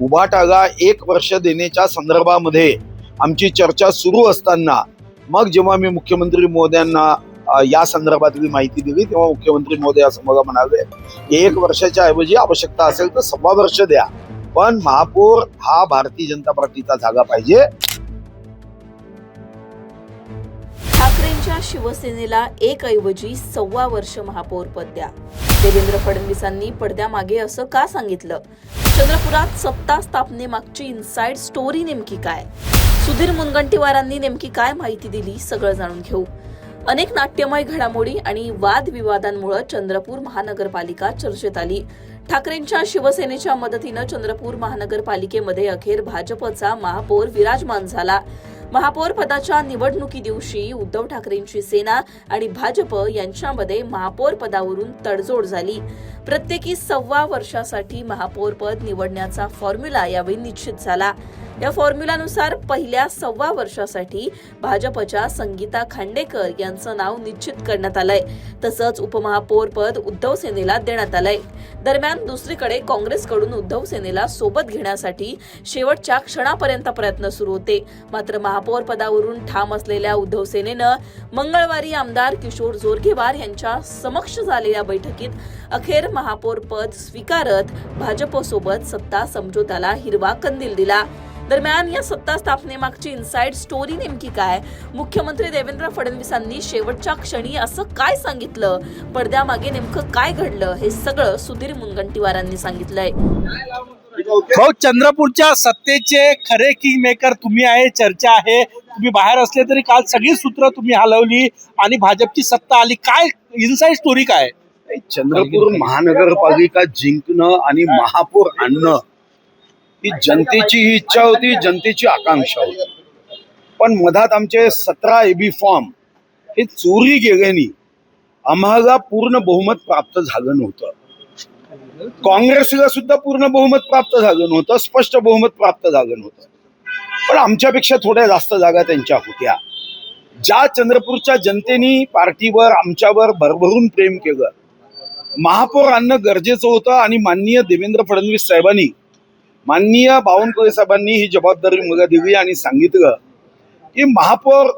उभाटाला एक वर्ष देण्याच्या संदर्भामध्ये आमची चर्चा सुरू असताना मग जेव्हा मी मुख्यमंत्री मोद्यांना या संदर्भातली माहिती दिली तेव्हा मुख्यमंत्री मोदी असं मला म्हणाले एक वर्षाच्या ऐवजी आवश्यकता असेल तर सव्वा वर्ष द्या पण महापौर हा भारतीय जनता पार्टीचा जागा पाहिजे ठाकरेंच्या शिवसेनेला एक ऐवजी सव्वा वर्ष महापौर पद द्या. देवेंद्र फडणवीसांनी पडद्यामागे असं का सांगितलं? चंद्रपुरात सत्ता स्थापनेमागची इनसाइड स्टोरी नेमकी काय? सुधीर मुनगंटीवारांनी नेमकी काय माहिती दिली सगळं जाणून घेऊ. अनेक नाट्यमय घडामोडी आणि वादविवादांमुळे चंद्रपूर महानगरपालिका चर्चेत आली. ठाकरेंच्या शिवसेनेच्या मदतीनं चंद्रपूर महानगरपालिकेमध्ये अखेर भाजपचा महापौर विराजमान झाला. महापौर पदाच्या निवडणुकी दिवशी उद्धव ठाकरेंची सेना आणि भाजप यांच्यामध्ये महापौर पदावरून तडजोड झाली. प्रत्येकी सव्वा वर्षासाठी महापौर पद निवडण्याचा फॉर्म्युला यावेळी निश्चित झाला. या फॉर्म्युलानुसार पहिल्या सव्वा वर्षासाठी भाजपच्या संगीता खांडेकर यांचं नाव निश्चित करण्यात आलंय. तसंच उपमहापौर पद उद्धव सेनेला देण्यात आलंय. दरम्यान दुसरीकडे काँग्रेसकडून उद्धव सेनेला सोबत घेण्यासाठी शेवटच्या क्षणापर्यंत प्रयत्न सुरू होते. मात्र महा महापौर पदावरून ठाम असलेल्या उद्धव सेनेनं मंगळवारी आमदार किशोर जोरगेवार यांच्या समक्ष झालेल्या बैठकीत अखेर महापौर पद स्वीकारत भाजपसोबत सत्ता समझोत्याला हिरवा कंदील दिला. दरम्यान या सत्ता स्थापनेमागची इनसाइड स्टोरी नेमकी काय? मुख्यमंत्री देवेंद्र फडणवीसांनी शेवटच्या क्षणी असं काय सांगितलं? पडद्यामागे नेमकं काय घडलं? हे सगळं सुधीर मुनगंटीवारांनी सांगितलंय. भाऊ चंद्रपूरच्या सत्तेचे खरे किंग मेकर तुम्ही आहे चर्चा आहे. तुम्ही बाहेर असले तरी काल सगळी सूत्र तुम्ही हलवली आणि भाजपची सत्ता आली. काय इनसाईड स्टोरी काय? चंद्रपूर महानगरपालिका जिंकणं आणि महापौर आणणं ही जनतेची ही इच्छा होती जनतेची आकांक्षा होती. पण मधात आमचे सतरा एबी फॉर्म हे चोरी गेल्याने आम्हाला पूर्ण बहुमत प्राप्त झालं नव्हतं. काँग्रेसला सुद्धा पूर्ण बहुमत प्राप्त झालं नव्हतं स्पष्ट बहुमत प्राप्त झालं नव्हतं. पण आमच्यापेक्षा थोड्या जास्त जागा त्यांच्या होत्या. ज्या चंद्रपूरच्या जनतेने पार्टीवर आमच्यावर भरभरून प्रेम केलं. महापौर आणणं गरजेचं होतं आणि माननीय देवेंद्र फडणवीस साहेबांनी माननीय बावनकुळे साहेबांनी ही जबाबदारी मला दिली आणि सांगितलं की महापौर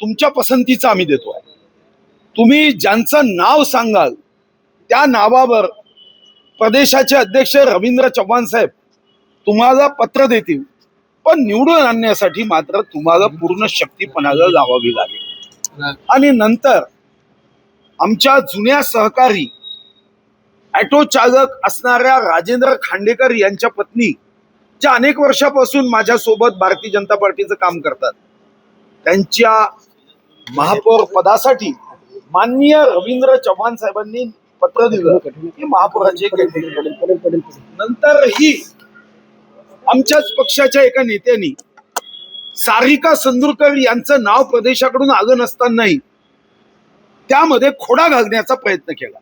तुमच्या पसंतीचं आम्ही देतो तुम्ही ज्यांचं नाव सांगाल त्या नावावर प्रदेशाचे अध्यक्ष रवींद्र चव्हाण साहेब तुम्हाला पत्र देतील पण निवडून आणण्यासाठी मात्र तुम्हाला पूर्ण शक्तीपणाला लावावी लागेल. आणि नंतर आमच्या जुन्या सहकारी ॲटो चालक असणाऱ्या राजेंद्र खांडेकर यांच्या पत्नी ज्या अनेक वर्षापासून माझ्यासोबत भारतीय जनता पार्टीचं काम करतात त्यांच्या महापौर पदासाठी माननीय रवींद्र चव्हाण साहेबांनी पत्र दिलं. महापौराचे नंतर ही आमच्याच पक्षाच्या एका नेत्यांनी सारिका संदूरकर यांचं नाव प्रदेशाकडून आलं नसतानाही त्यामध्ये खोडा घालण्याचा प्रयत्न केला.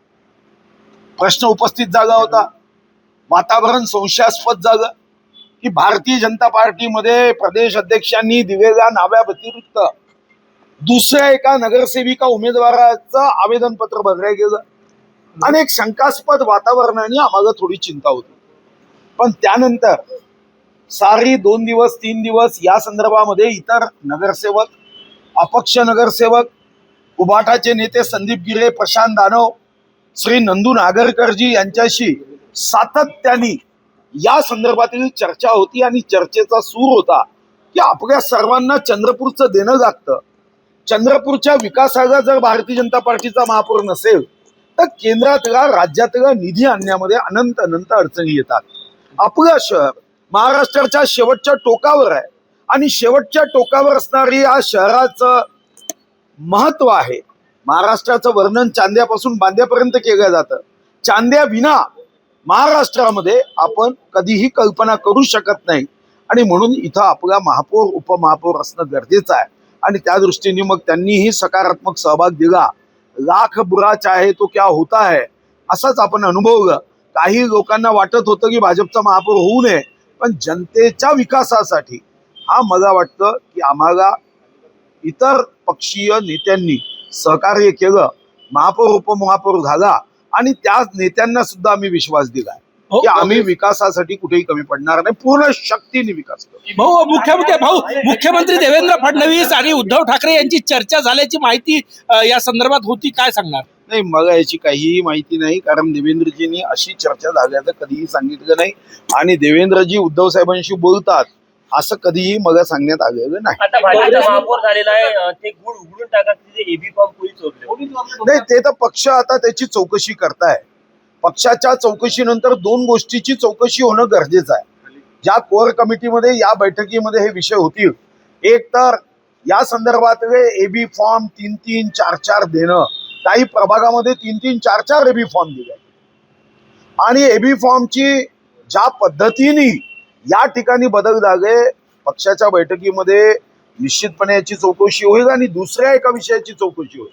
प्रश्न उपस्थित झाला होता. वातावरण संशयास्पद झालं की भारतीय जनता पार्टीमध्ये प्रदेश अध्यक्षांनी दिलेल्या नाव्या व्यतिरिक्त दुसऱ्या एका नगरसेविका उमेदवाराचं आवेदन पत्र भरलं गेलं. अनेक शंकास्पद वातावरणाने आम्हाला थोडी चिंता होती. पण त्यानंतर सारी दोन दिवस तीन दिवस या संदर्भामध्ये इतर नगरसेवक अपक्ष नगरसेवक उबाटाचे नेते संदीप गिरे प्रशांत दानव श्री नंदू नागरकरजी यांच्याशी सातत्याने या संदर्भातील चर्चा होती आणि चर्चेचा सूर होता की आपल्या सर्वांना चंद्रपूरचं देणं लागतं चंद्रपूरच्या विकासाला जर भारतीय जनता पार्टीचा महापौर नसेल तर केंद्रातला राज्यातला निधी आणण्यामध्ये अनंत अनंत अडचणी येतात. आपलं शहर महाराष्ट्राच्या शेवटच्या टोकावर आहे. आणि शेवटच्या टोकावर असणारी या शहराचं महत्त्व आहे. महाराष्ट्राचं वर्णन चांद्यापासून बांद्यापर्यंत केलं जातं. चांद्या विना महाराष्ट्रामध्ये आपण कधीही कल्पना करू शकत नाही. आणि म्हणून इथं आपला महापौर उपमहापौर असणं गरजेचं आहे. आणि त्या दृष्टीने मग त्यांनीही सकारात्मक सहभाग दिला. लाख बुरा चाहे तो क्या होता है असंच आपण अनुभवलं काही लोकांना वाटत होतं की भाजपचा महापौर होऊ नये पण जनतेच्या विकासासाठी हा मला वाटतं की आम्हाला इतर पक्षीय नेत्यांनी सहकार्य केलं महापौर उपमहापौर झाला आणि त्या नेत्यांना सुद्धा आम्ही विश्वास दिला की आम्ही विकासासाठी कुठेही कमी पडणार नाही. पूर्ण शक्तीने विकास करू. भाऊ मुख्यमंत्री भाऊ मुख्यमंत्री देवेंद्र फडणवीस आणि उद्धव ठाकरे यांची चर्चा झाल्याची माहिती या संदर्भात होती. काय सांगणार? नाही मला याची काहीही माहिती नाही कारण देवेंद्रजींनी अशी चर्चा झाल्याचं कधीही सांगितलं नाही. आणि देवेंद्रजी उद्धव साहेबांशी बोलतात असं कधीही मला सांगण्यात आलेलं नाही. नाही ते तर पक्ष आता त्याची चौकशी करताय. पक्षाच्या चौकशीनंतर दोन गोष्टीची चौकशी होणं गरजेचं आहे. ज्या कोअर कमिटीमध्ये या बैठकीमध्ये हे विषय होतील. एक तर या संदर्भात एबी फॉर्म तीन तीन चार चार देणं. काही प्रभागामध्ये तीन तीन चार चार एबी फॉर्म दिले. आणि एबी फॉर्मची ज्या पद्धतीने या ठिकाणी बदल झाले पक्षाच्या बैठकीमध्ये निश्चितपणे याची चौकशी होईल आणि दुसऱ्या एका विषयाची चौकशी होईल.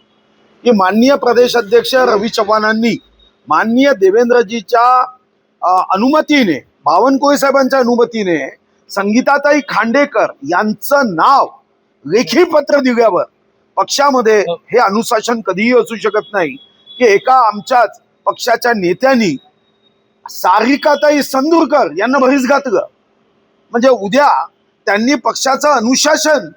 की माननीय प्रदेश अध्यक्ष रवी चव्हाणांनी माननीय देवेंद्रजीच्या अनुमतीने बावनकुळे साहेबांच्या अनुमतीने संगीताताई खांडेकर यांचं नाव लेखी पत्र दिल्यावर पक्षामध्ये हे. अनुशासन कधीही असू शकत नाही. की एका आमच्याच पक्षाच्या नेत्यांनी सारिकाताई संदूरकर यांना भरीस घातलं म्हणजे उद्या त्यांनी पक्षाचं अनुशासन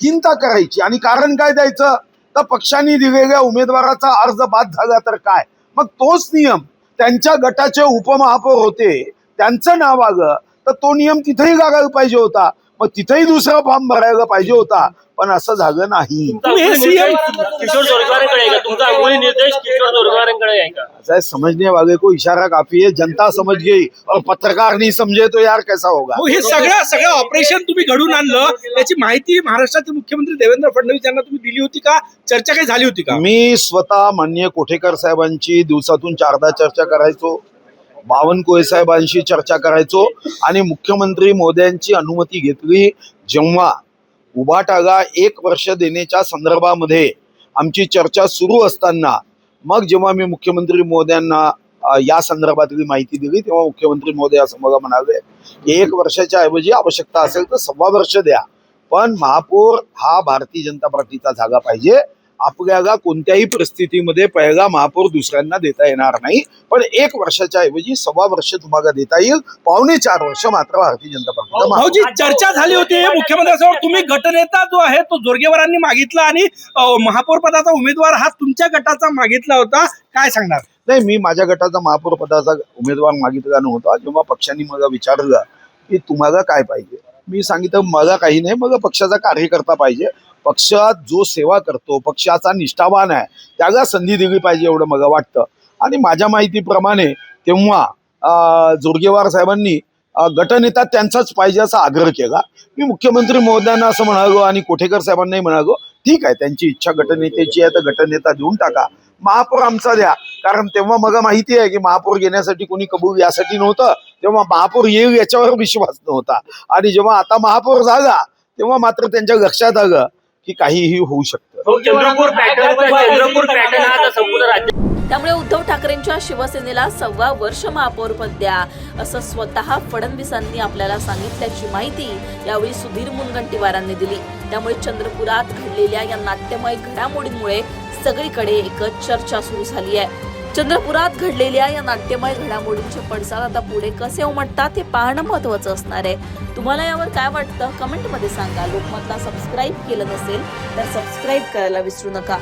हिंता करायची. आणि कारण काय द्यायचं? तर पक्षांनी दिलेल्या उमेदवाराचा अर्ज बाद झाला तर काय? मग तोच नियम त्यांच्या गटाचे उपमहापौर होते. त्यांचं नाव आगं तर तो नियम तिथेही लागायला पाहिजे होता. मग तिथेही दुसरा फॉर्म भरायला पाहिजे होता. पण असं झालं नाही. किशोर जोरगारांकडे आहे का? आहे ऐसा है समझने वाले इशारा काफी है जनता समझ गई. और पत्रकार नहीं समझे तो यार कैसा होगा? हे सगळं सगळं ऑपरेशन तुम्ही घडून आणलं. याची माहिती महाराष्ट्राचे मुख्यमंत्री देवेंद्र फडणवीस यांना तुम्ही दिली होती का? चर्चा काही झाली होती का? मी स्वतः माननीय कोठेकर साहेबांची दिवसातून चारदा चर्चा करायचो. बावनकुळे साहेबांशी चर्चा करायचो. आणि मुख्यमंत्री मोदयांची अनुमती घेतली जेव्हा उभाटाला एक वर्ष देण्याच्या संदर्भामध्ये आमची चर्चा सुरू असताना मग जेव्हा मी मुख्यमंत्री मोद्यांना या संदर्भातली माहिती दिली तेव्हा मुख्यमंत्री मोदी असं मला म्हणाले की एक वर्षाच्या ऐवजी आवश्यकता असेल तर सव्वा वर्ष द्या पण महापौर हा भारतीय जनता पार्टीचा जागा पाहिजे आपल्याला कोणत्याही परिस्थितीमध्ये पहिला महापौर दुसऱ्यांना देता येणार नाही. पण एक वर्षाच्या ऐवजी सव्वा वर्ष तुम्हाला देता येईल. पावणे चार वर्ष मात्र भारतीय जनता. भाऊजी चर्चा झाली होती. मुख्यमंत्र्यांसमोर तुम्ही गटनेता जो आहे तो जोरगेवारांनी मागितला आणि महापौर पदाचा उमेदवार हा तुमच्या गटाचा मागितला होता. काय सांगणार? नाही मी माझ्या गटाचा महापौर पदाचा उमेदवार मागितला नव्हता. जेव्हा पक्षाने मला विचारलं की तुम्हाला काय पाहिजे? मी सांगितलं मला काही नाही मग पक्षाचा कार्यकर्ता पाहिजे. पक्षात जो सेवा करतो पक्षाचा निष्ठावान आहे त्याला संधी दिली पाहिजे एवढं मला वाटतं. आणि माझ्या माहितीप्रमाणे तेव्हा जोरगेवार साहेबांनी गटनेता त्यांचाच पाहिजे असा आग्रह केला. मी मुख्यमंत्री महोदयांना असं म्हणालो आणि कोठेकर साहेबांनाही म्हणालो ठीक आहे त्यांची इच्छा गटनेत्याची आहे तर गटनेता देऊन टाका. महापौर आमचा द्या. कारण तेव्हा मला माहिती आहे की महापौर घेण्यासाठी कोणी कबूल यासाठी नव्हतं. तेव्हा महापौर येईल याच्यावर विश्वास नव्हता. आणि जेव्हा आता महापौर झाला तेव्हा मात्र त्यांच्या लक्षात आलं की काहीही होऊ शकतं. हो, चंद्रपूर पॅटर्न चंद्रपूर पॅटर्न हा आता संपूर्ण राज्य त्यामुळे उद्धव ठाकरेंच्या शिवसेनेला सव्वा वर्ष महापौर पद द्या असं स्वतः फडणवीसांनी आपल्याला सांगितल्याची माहिती यावेळी सुधीर मुनगंटीवारांनी दिली. त्यामुळे चंद्रपुरात घडलेल्या या नाट्यमय घडामोडींमुळे सगळीकडे एकच चर्चा सुरू झाली आहे. चंद्रपुरात घडलेल्या या नाट्यमय घडामोडींचे पडसाद आता पुढे कसे उमटतात हे पाहणं महत्वाचं असणार आहे. तुम्हाला यावर काय वाटतं? कमेंटमध्ये सांगा. लोकमतला सबस्क्राईब केलं नसेल तर सबस्क्राईब करायला विसरू नका.